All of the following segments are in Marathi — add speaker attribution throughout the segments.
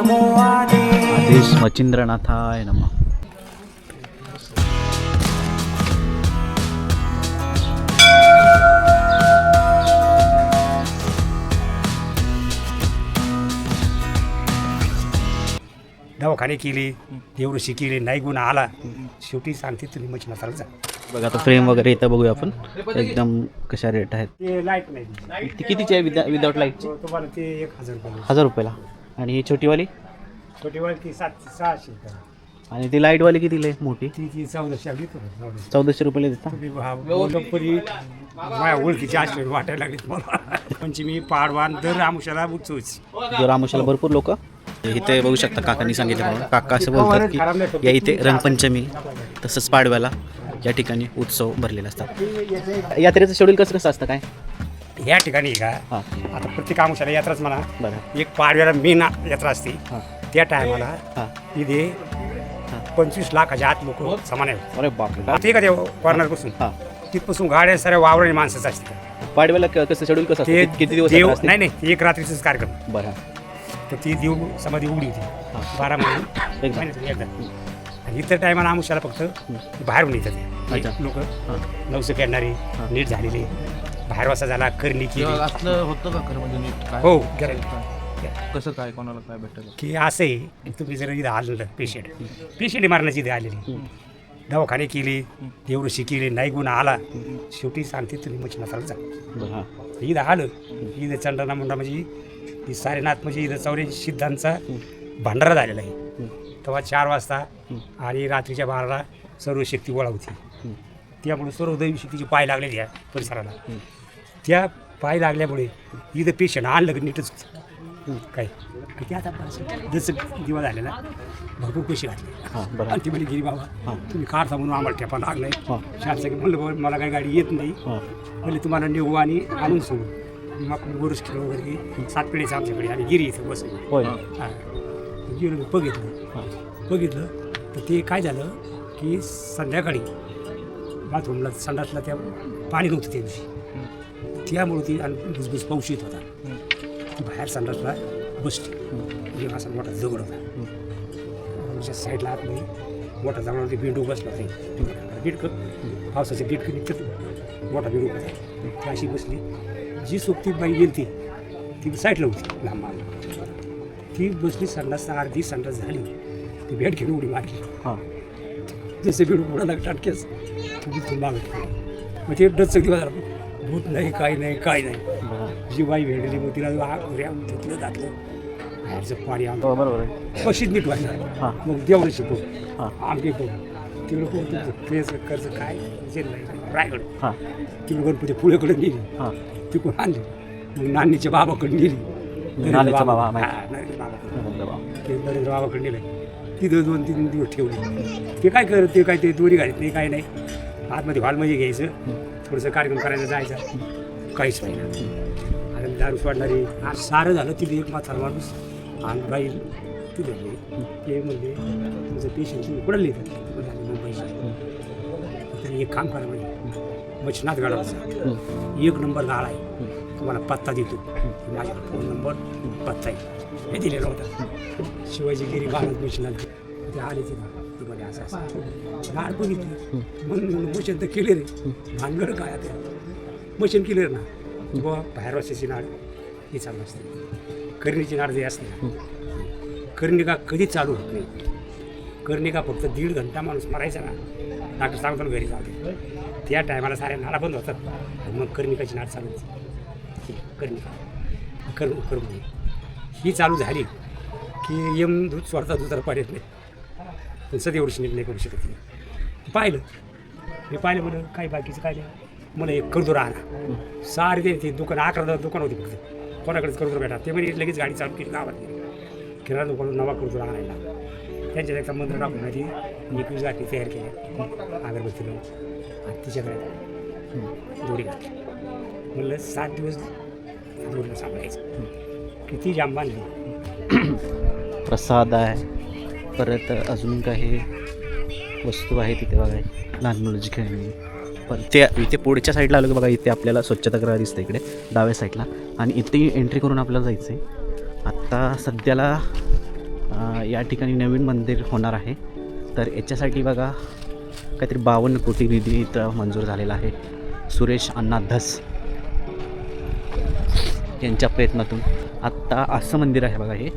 Speaker 1: आदेश मचिंद्रनाथाय नम.
Speaker 2: दवाखाने केले देवऋषी केले नाही गुण आला. शेवटी सांगते तुम्ही मच्छिनाथाला जा.
Speaker 1: बघा आता फ्रेम वगैरे इथं बघूया आपण. एकदम कशा रेट आहेत.
Speaker 2: ते लाइट नाही.
Speaker 1: ती कितीची आहे? विदा विदाउट लाईटची
Speaker 2: तुम्हाला ते एक हजार रुपये.
Speaker 1: हजार रुपयाला. आणि ही छोटीवाली?
Speaker 2: छोटी ती सातशे सहाशे रुपये.
Speaker 1: आणि ती लाईटवाली कितीला आहे मोठी?
Speaker 2: ती ती चौदाशे आली तर
Speaker 1: चौदाशे. रुपयाला देता?
Speaker 2: तुम्ही भा- बोलपरी माझ्या ओळखीची आश्चर्य वाटायला लागली मला. पंचमी पाडवान दर
Speaker 1: जो रामोशाला भरपूर लोक? इथे बघू शकता काकांनी सांगितलं म्हणून काका असं बोलतात की या इथे रंगपंचमी तसंच पाडव्याला या ठिकाणी उत्सव भरलेले असतात. यात्रेचं शेड्यूल कसं कसं असतं काय?
Speaker 2: या ठिकाणी का?
Speaker 1: हां.
Speaker 2: आता प्रत्येक आमुषाला यात्राच म्हणा. एक पाडव्याला मेन यात्रा असते.
Speaker 1: हां.
Speaker 2: त्या टायमाला
Speaker 1: हां.
Speaker 2: इथे पंचवीस लाखाच्या आत लोक समान
Speaker 1: अरे बापरे.
Speaker 2: आता का ते कॉर्नरपासून.
Speaker 1: हां.
Speaker 2: तिथपासून गाड्या साऱ्या वावरणी माणसाचं असते
Speaker 1: पाडव्याला कसं शेड्यूल कसं
Speaker 2: ते
Speaker 1: किती- दिवस
Speaker 2: देव? नाही नाही एक रात्रीचाच कार्यक्रम.
Speaker 1: बरं.
Speaker 2: तर ती देव समाधी उघडी होती.
Speaker 1: हां.
Speaker 2: बारा महिने. महिन्यातून आणि इतर टायमाला आमुषाला फक्त बाहेरून येतात. लोक
Speaker 1: हां.
Speaker 2: नवसं करणारे नीट झालेले. बाहेर वासा झाला करणी केली.
Speaker 3: असलं होतं का खरं म्हणजे नीट? काय
Speaker 2: हो गॅरंटी
Speaker 3: कसं काय कोणाला काय भेटलं?
Speaker 2: की असं आहे तुम्ही जर इथं आलेलं पेशंट पेशंट मारण्याची इथे आलेली. दवाखाने केले देवऋषी केले नाही गुण आला शेवटी सांगते तुम्ही मच्छिनाथाला जा.
Speaker 1: हां.
Speaker 2: इथं आलं इथं चंडना मुंडा म्हणजे ही सारेनाथ म्हणजे इथं चौरे सिद्धांचा भांडारा झालेला आहे. तेव्हा चार वाजता आणि रात्रीच्या बाराला सर्व शक्ती गोळा होती त्यामुळे सर्व दैवी शक्तीचे पाय लागलेले या परिसराला. त्या पाय लागल्यामुळे इथं पेशंट आणलं नीटच. काय? की ते आता जसं दिवा झालेला भरपूर पैसे घातले. आणि ती म्हणजे गिरी बाबा तुम्ही काढता म्हणून आम्हाला ठेपा लागलाय. शासकीय म्हणलं बाबा मला काही गाडी येत नाही.
Speaker 1: हां.
Speaker 2: म्हणजे तुम्हाला नेऊ आणि आणून सोडू. मग गोरस किलो वगैरे सात पिढीचं आमच्याकडे आणि गिरी इथं बस मी बघितलं. बघितलं तर ते काय झालं की संध्याकाळी बाथरूमला संडासला त्या पाणी नव्हतं त्या दिवशी. त्यामुळं ती आणि भुसभुस पाऊस येत होता. ती बाहेर संडासला बसली. म्हणजे असा मोठा दगड होता. आमच्या साईडला आतमध्ये मोठा दगडावरती बिंडू बसला होता. बिडकं पावसाचं बिडकं निघतं मोठा बिंडू होता. ती अशी बसली. जी सोबती बाई गेली ती ती साईडला होती लांब. ती बसली संडास अर्धी संडास झाली. ती भेट घेऊन उडी मारली.
Speaker 1: हां.
Speaker 2: जसे भेट उडाला टाटकेस तुम्ही तू मागत मग ते डचक दिवस भूत नाही काय नाही काय नाही. जी बाई भेटली मग तिला धुतलं घातलं बाहेरचं पाणी आणलं
Speaker 1: हो बरोबर
Speaker 2: कशीच नीट व्हायला.
Speaker 1: हां.
Speaker 2: मग देवळं शिकू.
Speaker 1: हां.
Speaker 2: आमके पोट तिकडं कोण तुमचं केस कर्ज काय? नाही रायगड.
Speaker 1: हां.
Speaker 2: तिकडं गणपती पुढेकडे नेली
Speaker 1: हां.
Speaker 2: तिकडून आणली. मग नानीच्या बाबाकडे नेली
Speaker 1: बाबा.
Speaker 2: ते नरेंद्र बाबाकडे नेलं तिथं दोन तीन दिवस ठेवले. ते काय करत ते काय ते दोरी घालीत नाही काय नाही. आतमध्ये हॉलमध्ये घ्यायचं. थोडंसं कार्यक्रम करायला जायचं. काहीच नाही. आणि दारू सोडणारी आज सारं झालं तिथे एक म्हातारा माणूस आणि बाई तिथे ते म्हणजे तुमचं पेशंट तुम्ही कुठं लिहितं एक काम करा म्हणजे मच्छनाथ गाडाचा एक नंबर गाळा आहे. तुम्हाला पत्ता देतो. माझा फोन नंबर पत्ता आहे. हे दिलेला होता. शिवाजी गिरी महाराज मच्छनाथ. ते आले तिथं. ते असं असं. गाड बघितली म्हणून मशन तर केले रे. भानगड काय आता? मशन केले ना. बाबा बाहेर वाचायची नाड ही चालू असते. करणीची नाड जे असते ना, कर्णिका कधी चालू होत नाही. कर्णिका फक्त दीड घंटा माणूस मरायचा ना. डॉक्टर सांगतो ना घरी जाऊ त्या टायमाला साऱ्या नाडा बंद होतात. मग कर्णिकाची नाड चालू होती. कर्णिका. कर्म कर्म ही चालू झाली की यम दूध स्वतः दुसरा पाडत नाही. पण सध्या वर्ष नीट नाही करू शकत नाही. पाहिलं? मी पाहिलं म्हणलं काय बाकीचं काय नाही. मला एक कर्ज राहणार सारे ते ते दुकान अकरा दुकान होती फक्त. कोणाकडेच कर्दूर भेटा ते म्हणजे लगेच गाडी चालू केली गावात किराणा दुकान नवा कर्दूर आणायला त्यांच्यात एकदा मंत्र टाकून ती एकवीस गाठी तयार केल्या अगरबत्ती लावून आणि तिच्याकडे दोरी घातली. म्हणलं सात दिवस दोरीला सांभाळायचं. किती जाम बांधली.
Speaker 1: प्रसाद आहे. परत अजून काही वस्तू आहे तिथे बघा लहान मुलाची खेळणी पण ते इथे पुढच्या साईडला आलं की बघा इथे आपल्याला स्वच्छतागृह दिसतं इकडे डाव्या साईडला आणि इथे एंट्री करून आपल्याला जायचं आहे आत्ता सध्याला या ठिकाणी नवीन मंदिर होणार आहे. तर याच्यासाठी बघा काहीतरी बावन्न कोटी निधी इथं मंजूर झालेला आहे. सुरेश अण्णा धस यांच्या प्रयत्नातून. आत्ता असं मंदिर आहे बघा हे.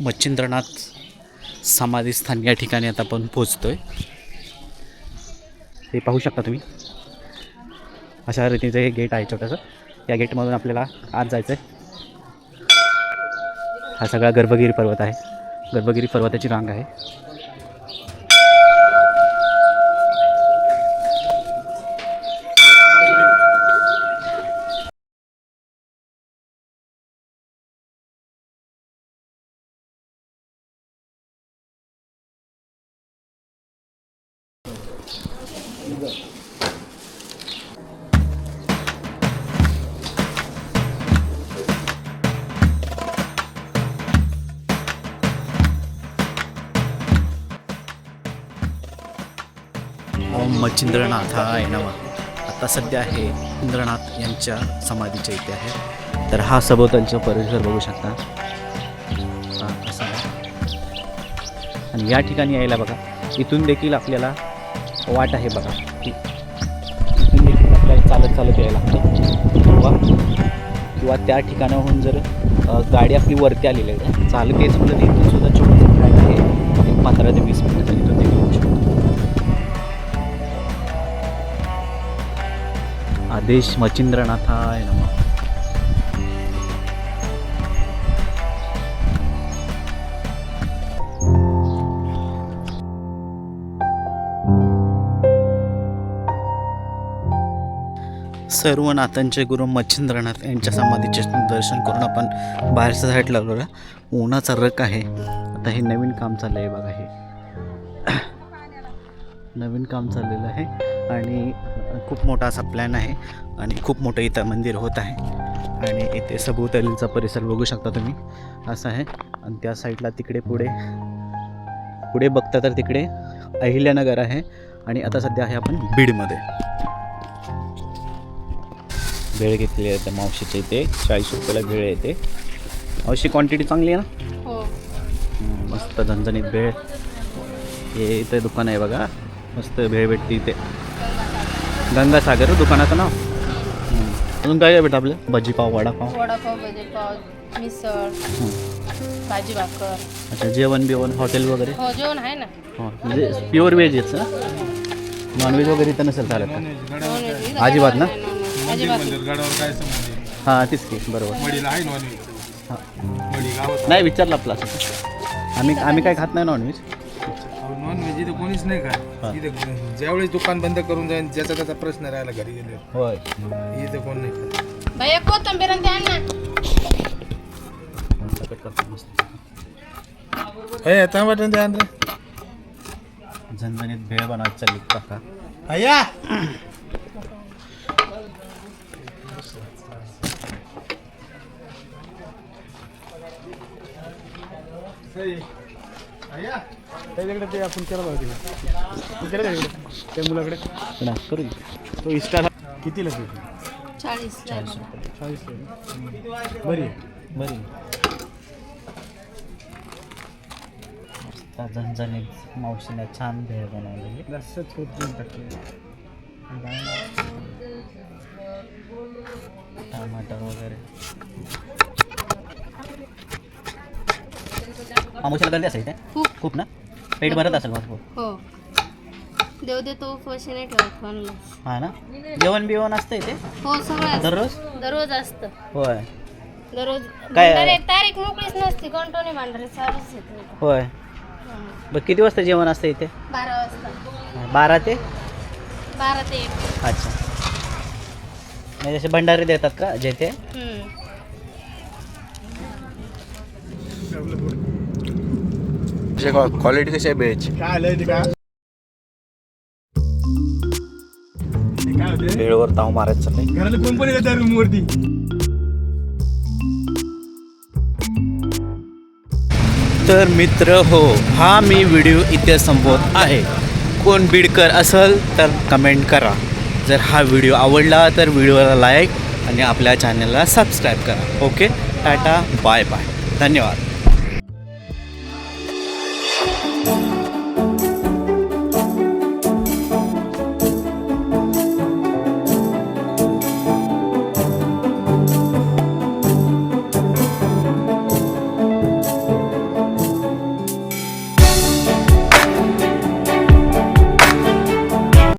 Speaker 1: मच्छिंद्रनाथ समाधीस्थान या ठिकाणी आता आपण पोचतोय हे पाहू शकता तुम्ही. अशा रीतीचं हे गेट आहे छोटंसं. या गेटमधून आपल्याला आत जायचं आहे हा सगळा गर्भगिरी पर्वत आहे. गर्भगिरी पर्वताची रांग आहे. ओम मच्छिंद्रनाथ हा आहे आता सध्या आहे इंद्रनाथ यांच्या समाधीच्या इथे आहे. तर हा सभोवतालचा परिसर बघू शकता. हा असा आणि या ठिकाणी यायला बघा. इथून देखील आपल्याला वाट आहे बघा. ती इथून देखील आपल्याला चालत चालत यायला लागते. किंवा किंवा त्या ठिकाणाहून जर गाडी आपली वरती आलेली आहे चालत यायचं म्हणजे इथून सुद्धा छोटंसं ट्रॅक आहे. एक पंधरा ते वीस मिनिटं इथून ते घेऊ शकतो. आदेश मच्छिंद्रनाथाय नमः सर्व नाथांचे गुरु मच्छिंद्रनाथ यांच्या समाधीचे दर्शन करून आपण बाहेरच्या साईडला लागलो उन्हाचा रक आहे. आता हे नवीन काम चाललं आहे बघा हे. नवीन काम चाललेलं आहे आणि खूप मोठा असा प्लॅन आहे आणि खूप मोठं इथं मंदिर होत आहे. आणि इथे सभोवतालीचा परिसर बघू शकता तुम्ही. असं आहे. आणि त्या साईडला तिकडे पुढे पुढे बघता तर तिकडे अहिल्यानगर आहे. आणि आता सध्या आहे आपण बीडमध्ये. भेळ घेतलेली आहे त्या मावशीच्या इथे. चाळीस रुपयाला भेळ येते मावशी क्वांटिटी चांगली आहे ना?
Speaker 4: हो.
Speaker 1: मस्त झणझणीत भेळ. हे इथे दुकान आहे बघा. मस्त भेळ भेटते इथे. गंगासागर दुकानाचं नाव. अजून काय काय भेटतं आपलं? भजीपाव वडापाव?
Speaker 4: मिसळ भाजी भाकर.
Speaker 1: अच्छा जेवण बिवण हॉटेल वगैरे?
Speaker 4: हो जेवण आहे ना.
Speaker 1: हो म्हणजे प्युअर व्हेज येतं ना? नॉनव्हेज वगैरे इथं नसेल चालत. का अजिबात ना?
Speaker 4: नाही.
Speaker 3: गडावर काय संबंध
Speaker 1: हां तीच की बरोबर.
Speaker 3: मडीला आहे नॉनव्हेज मडी गावात
Speaker 1: नाही विचारलं आपलं असं. आम्ही आम्ही काय खात नाही नॉनव्हेज
Speaker 3: नॉनव्हेज इथं कोणीच नाही
Speaker 1: हा.
Speaker 3: का इथं ज्यावेळेस दुकान बंद करून जाईल ज्याचा त्याचा प्रश्न राहिला घरी गेले
Speaker 1: होय.
Speaker 3: इथं कोण नाही खात.
Speaker 4: भैया कोथंबीर आणि द्या ना.
Speaker 1: कट करतो मस्त
Speaker 3: हे टमाटर द्या रे
Speaker 1: झणझणीत भेळ बनवायची चालली काका
Speaker 3: अय्या!
Speaker 2: त्याच्याकडे ते आपण केलं त्या मुलाकडे.
Speaker 1: करू.
Speaker 2: तो किती लागेल
Speaker 4: चाळीस
Speaker 2: चाळीस बरी
Speaker 1: बरी मस्त झणझणीत मावशीने छान भेळ बनवलेली
Speaker 2: देऊन
Speaker 1: टमाटर वगैरे. मावशीला गर्दी असेल इथे
Speaker 4: खूप.
Speaker 1: खूप ना? पेट भरत असेल भरपूर
Speaker 4: हो. देव दे तो नाही ठेवत
Speaker 1: हा ना? जेवण बिवण असतं इथे
Speaker 4: हो सगळं असतं.
Speaker 1: दररोज?
Speaker 4: दररोज असतं.
Speaker 1: होय.
Speaker 4: दररोज.
Speaker 1: काय-
Speaker 4: भंडारे तारीख मोकळीच नसते कंटोनी भांडारे चालूच येते.
Speaker 1: होय. बरं किती वाजता जेवण असतं इथे?
Speaker 4: बारा वाजता.
Speaker 1: बारा ते?
Speaker 4: बारा ते एक.
Speaker 1: अच्छा. म्हणजे जसे भंडारे देतात का जेथे?
Speaker 4: हम्म.
Speaker 3: कसे क्वालिटी कशी आहे बेच
Speaker 1: वेळेवर ताव मारायचं नाही
Speaker 2: कंपनी कोण रूम वरती?
Speaker 1: तर मित्र हो हा मी व्हिडिओ इथे संपवत आहे. कोण बीडकर असेल तर कमेंट करा. जर हा व्हिडिओ आवडला तर व्हिडिओला लाईक आणि आपल्या चॅनलला सबस्क्राईब करा. ओके टाटा बाय बाय धन्यवाद.